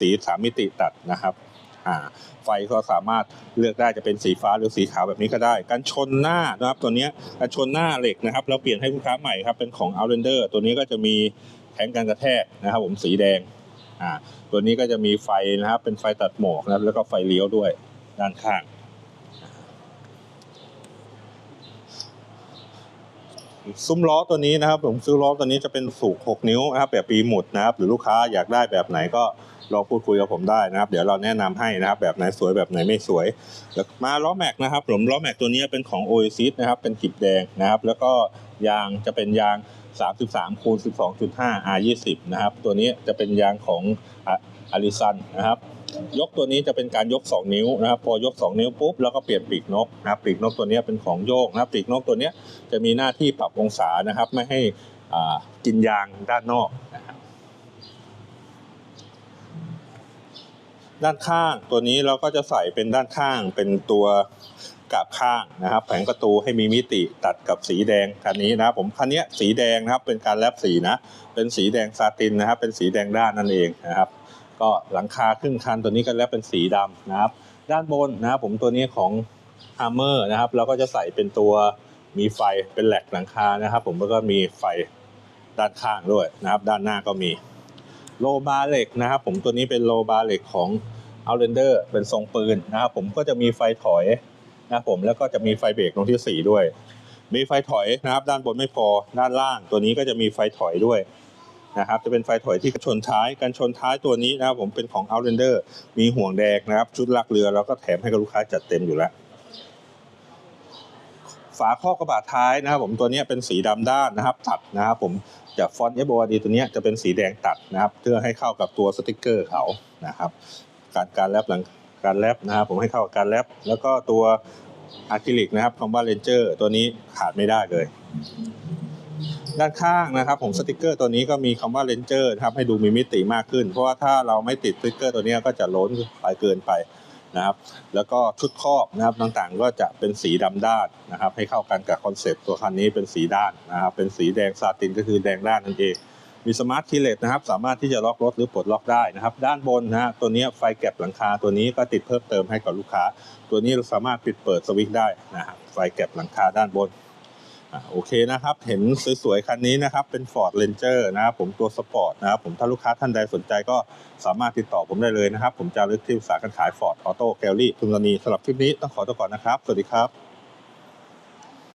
สีสามมิติตัดนะครับอ่าไฟก็สามารถเลือกได้จะเป็นสีฟ้าหรือสีขาวแบบนี้ก็ได้ การชนหน้านะครับตัวนี้การชนหน้าเหล็กนะครับ เราเปลี่ยนให้ลูกค้าใหม่ครับเป็นของ Outlander ตัวนี้ก็จะมีแทงกันกระแทกนะครับ ผมสีแดงอ่าตัวนี้ก็จะมีไฟนะครับ เป็นไฟตัดหมอกนะครับแล้วก็ไฟเลี้ยวด้วยด้านข้างซุ้มล้อตัวนี้นะครับ ผมซื้อล้อตัวนี้จะเป็นสูก6นิ้วนะครับแบบปีหมุดนะครับ หรือลูกค้าอยากได้แบบไหนก็ ลองพูดคุยกับผมได้นะครับ เดี๋ยวเราแนะนำให้นะครับ แบบไหนสวยแบบไหนไม่สวย แล้วมาล้อแม็กนะครับผมล้อแม็กตัวนี้เป็นของ Oasis นะครับ เป็นขีดแดงนะครับ แล้วก็ยางจะเป็นยาง 33คูณ12.5 R20 นะครับ ตัวนี้จะเป็นยางของอาริซันนะครับ ยกตัวนี้จะเป็นการยก 2 นิ้วนะครับ พอยก 2 นิ้วปุ๊บแล้วก็เปลี่ยนปีกนกนะครับปีกนกตัวนี้เป็นของโยกนะครับปีกนกตัวนี้จะมีหน้าที่ปรับองศานะครับ ไม่ให้กินยางด้านนอกนะครับ ด้านข้าง ตัวนี้เราก็จะใส่เป็นด้านข้างเป็นตัวกาบข้างนะครับ แผงประตูให้มีมิติตัดกับสีแดงคันนี้นะผมคันนี้สีแดงนะครับเป็นการแลบสีนะเป็นสีแดงซาตินนะครับ เป็นสีแดงด้านนั่นเองนะครับ ก็หลังคาครึ่งคันตัวนี้ก็แลบเป็นสีดำนะครับ ด้านบนนะครับผมตัวนี้ของฮัมเมอร์นะครับเราก็จะใส่เป็นตัวมีไฟเป็นแหลกหลังคานะครับ ผมแล้วก็มีไฟด้านข้างด้วยนะครับ ด้านหน้าก็มีโลบาร์เหล็กนะครับ ผมตัวนี้เป็นโลบาร์เหล็กของ Outlander เป็นทรงปืนนะครับผมก็จะมีไฟถอยนะครับผมแล้วก็จะมีไฟเบรกตรงที่สี่ด้วย มีไฟถอยนะครับ ด้านบนไม่พอด้านล่างตัวนี้ก็จะมีไฟถอยด้วยนะครับจะเป็นไฟถอยที่ชนท้ายการชนท้ายตัวนี้นะครับผมเป็นของ Outlander มีห่วงแดงนะครับ ชุดลักเรือแล้วก็แถมให้กับลูกค้าจัดเต็มอยู่แล้ว ฝาครอบกระบะท้ายนะครับ ผมตัวนี้เป็นสีดำด้านนะครับ ตัดนะครับ ผมจากฟอนต์ FORD ตัวนี้จะเป็นสีแดงตัดนะครับ เพื่อให้เข้ากับตัวสติกเกอร์เขานะครับ การการแรปหลังการแรปนะครับผมให้เข้ากับการแรปแล้วก็ตัวอะคริลิกนะครับคอมบ้าเลนเจอร์ตัวนี้ขาดไม่ได้เลย ด้านข้างนะครับ ผมสติกเกอร์ตัวนี้ก็มีคำว่าเลนเจอร์ครับให้ดูมีมิติมากขึ้น เพราะว่าถ้าเราไม่ติดสติกเกอร์ตัวนี้ก็จะล้นไปเกินไปนะครับ แล้วก็ชุดครอบนะครับต่างๆ ก็จะเป็นสีดำด้านนะครับ ให้เข้ากันกับคอนเซปต์ตัวคันนี้เป็นสีด้านนะครับ เป็นสีแดงซาตินก็คือแดงด้านนั่นเอง มีสมาร์ทคีเลสนะครับ สามารถที่จะล็อกรถหรือปลดล็อกได้นะครับ ด้านบนนะฮะตัวนี้ไฟแก็บหลังคาตัวนี้ก็ติดเพิ่มเติมให้กับลูกค้า ตัวนี้เราสามารถปิดเปิดสวิตช์ได้นะครับไฟแก็บหลังคาด้านบนโอเคนะครับ เห็นสวยๆ คันนี้นะครับ เป็น Ford Ranger นะครับผมตัวสปอร์ตนะครับผมถ้าลูกค้าท่านใดสนใจก็สามารถติดต่อผมได้เลยนะครับ ผมจะลึกที่ปรึกษาการขาย Ford Auto Gallery ทุนนีสำหรับคลิปนี้ต้องขอตัวก่อนนะครับ สวัสดีครับ